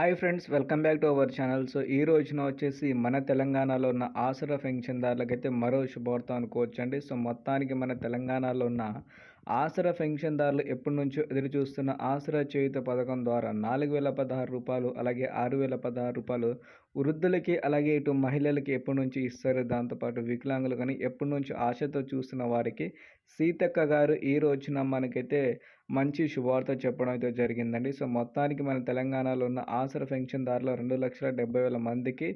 Hi friends welcome back to our channel. So ఈ రోజున వచ్చేసి మన తెలంగాణలో ఉన్న ఆసరా పెన్షన్దారులకైతే మరో శుభవార్త అనుకోవచ్చండి. సో మొత్తానికి మన తెలంగాణలో ఉన్న ఆసరా పెన్షన్దారులు ఎప్పటి నుంచో ఎదురు చూస్తున్న ఆసరా చేయుత పథకం ద్వారా నాలుగు వేల పదహారు రూపాయలు అలాగే ఆరు వేల పదహారు రూపాయలు వృద్ధులకి అలాగే ఇటు మహిళలకి ఎప్పటి నుంచి ఇస్తారు? దాంతోపాటు వికలాంగులు కానీ ఎప్పటి నుంచి ఆశతో చూస్తున్న వారికి సీతక్క గారు ఈ రోజున మనకైతే మంచి శుభవార్త చెప్పడం అయితే జరిగిందండి. సో మొత్తానికి మన తెలంగాణలో ఉన్న ఆసర పెన్షన్దారులు రెండు లక్షల డెబ్బై వేల మందికి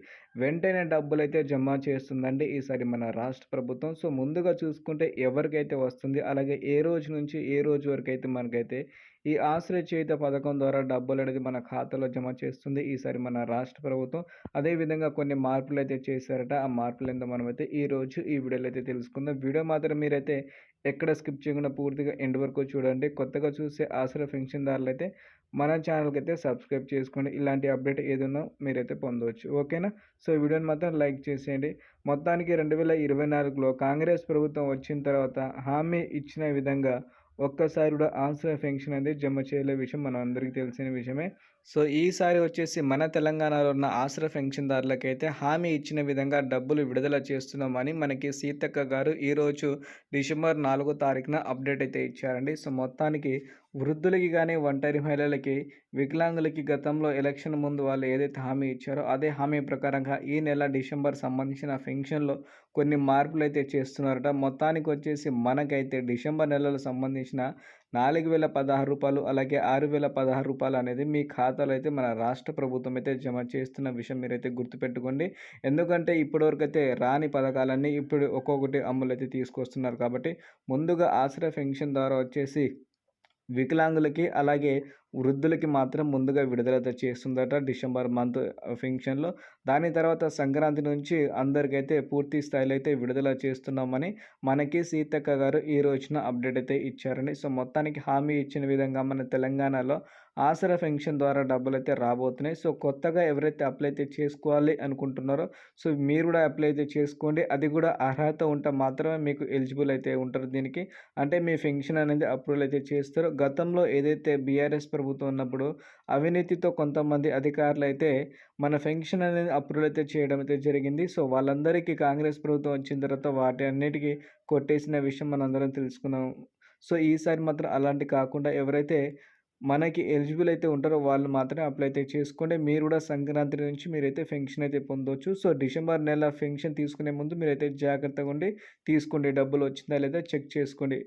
వెంటనే డబ్బులు అయితే జమ చేస్తుందండి ఈసారి మన రాష్ట్ర ప్రభుత్వం. సో ముందుగా చూసుకుంటే ఎవరికైతే వస్తుంది అలాగే ఏ రోజు నుంచి ఏ రోజు వరకు అయితే మనకైతే ఈ ఆశ్రయ చేత పథకం ద్వారా డబ్బులు అనేది మన ఖాతాలో జమ చేస్తుంది ఈసారి మన రాష్ట్ర ప్రభుత్వం. అదేవిధంగా కొన్ని మార్పులు అయితే చేశారట. ఆ మార్పులు ఏందో మనమైతే ఈ రోజు ఈ వీడియోలో అయితే తెలుసుకుందాం. వీడియో మాత్రం మీరైతే ఎక్కడ స్కిప్ చేయకుండా పూర్తిగా ఎండ్ వరకు చూడండి. కొత్తగా చూసే ఆసరా పెన్షన్దారులు అయితే మన ఛానల్కి అయితే సబ్స్క్రైబ్ చేసుకోండి. ఇలాంటి అప్డేట్ ఏదైనా మీరైతే పొందవచ్చు. ఓకేనా? సో వీడియోని మాత్రం లైక్ చేసేయండి. మొత్తానికి రెండు వేల ఇరవై నాలుగులో కాంగ్రెస్ ప్రభుత్వం వచ్చిన తర్వాత హామీ ఇచ్చిన విధంగా ఒక్కసారి కూడా ఆన్సర్ పెన్షన్ అనేది జమ చేయలే విషయం మన అందరికీ తెలిసిన విషయమే. సో ఈసారి వచ్చేసి మన తెలంగాణలో ఉన్న ఆశ్రయ పెన్షన్దారులకైతే హామీ ఇచ్చిన విధంగా డబ్బులు విడుదల చేస్తున్నామని మనకి సీతక్క గారు ఈరోజు డిసెంబర్ నాలుగో తారీఖున అప్డేట్ అయితే ఇచ్చారండి. సో మొత్తానికి వృద్ధులకి కానీ ఒంటరి మహిళలకి వికలాంగులకి గతంలో ఎలక్షన్ ముందు వాళ్ళు ఏదైతే హామీ ఇచ్చారో అదే హామీ ప్రకారంగా ఈ నెల డిసెంబర్ సంబంధించిన పెన్షన్లో కొన్ని మార్పులు అయితే చేస్తున్నారట. మొత్తానికి వచ్చేసి మనకైతే డిసెంబర్ నెలలో సంబంధించిన నాలుగు వేల పదహారు రూపాయలు అలాగే ఆరు వేల పదహారు రూపాయలు అనేది మీ ఖాతాలో అయితే మన రాష్ట్ర ప్రభుత్వం అయితే జమ చేస్తున్న విషయం మీరైతే గుర్తుపెట్టుకోండి. ఎందుకంటే ఇప్పటివరకు అయితే రాని పథకాలన్నీ ఇప్పుడు ఒక్కొక్కటి అమలు అయితే తీసుకొస్తున్నారు. కాబట్టి ముందుగా ఆశ్రయ పెన్షన్ ద్వారా వచ్చేసి వికలాంగులకి అలాగే వృద్ధులకి మాత్రం ముందుగా విడుదల చేస్తుందట డిసెంబర్ మంత్ ఫంక్షన్లో. దాని తర్వాత సంక్రాంతి నుంచి అందరికైతే పూర్తి స్థాయిలో అయితే విడుదల చేస్తున్నామని మనకి సీతక్క గారు ఈ రోజున అప్డేట్ అయితే ఇచ్చారండి. సో మొత్తానికి హామీ ఇచ్చిన విధంగా మన తెలంగాణలో ఆసరా పెన్షన్ ద్వారా డబ్బులు అయితే రాబోతున్నాయి. సో కొత్తగా ఎవరైతే అప్లై అయితే చేసుకోవాలి అనుకుంటున్నారో సో మీరు కూడా అప్లై అయితే చేసుకోండి. అది కూడా అర్హత ఉంటే మాత్రమే మీకు ఎలిజిబుల్ అయితే ఉంటారు దీనికి. అంటే మీ పెన్షన్ అనేది అప్రూవల్ అయితే చేస్తారు. గతంలో ఏదైతే బీఆర్ఎస్ ప్రభుత్వం ఉన్నప్పుడు అవినీతితో కొంతమంది అధికారులు అయితే మన పెన్షన్ అనేది అప్రూవల్ అయితే చేయడం అయితే జరిగింది. సో వాళ్ళందరికీ కాంగ్రెస్ ప్రభుత్వం వచ్చిన తర్వాత వాటి అన్నిటికీ కొట్టేసిన విషయం మనందరం తెలుసుకున్నాం. సో ఈసారి మాత్రం అలాంటి కాకుండా ఎవరైతే మనకి ఎలిజిబుల్ అయితే ఉంటారో వాళ్ళు మాత్రమే అప్లై అయితే చేసుకోండి. మీరు కూడా సంక్రాంతి నుంచి మీరైతే ఫెన్షన్ అయితే పొందవచ్చు సో డిసెంబర్ నెల ఫెన్షన్ తీసుకునే ముందు మీరైతే జాగ్రత్తగా ఉండి తీసుకోండి. డబ్బులు వచ్చిందా లేదా చెక్ చేసుకోండి.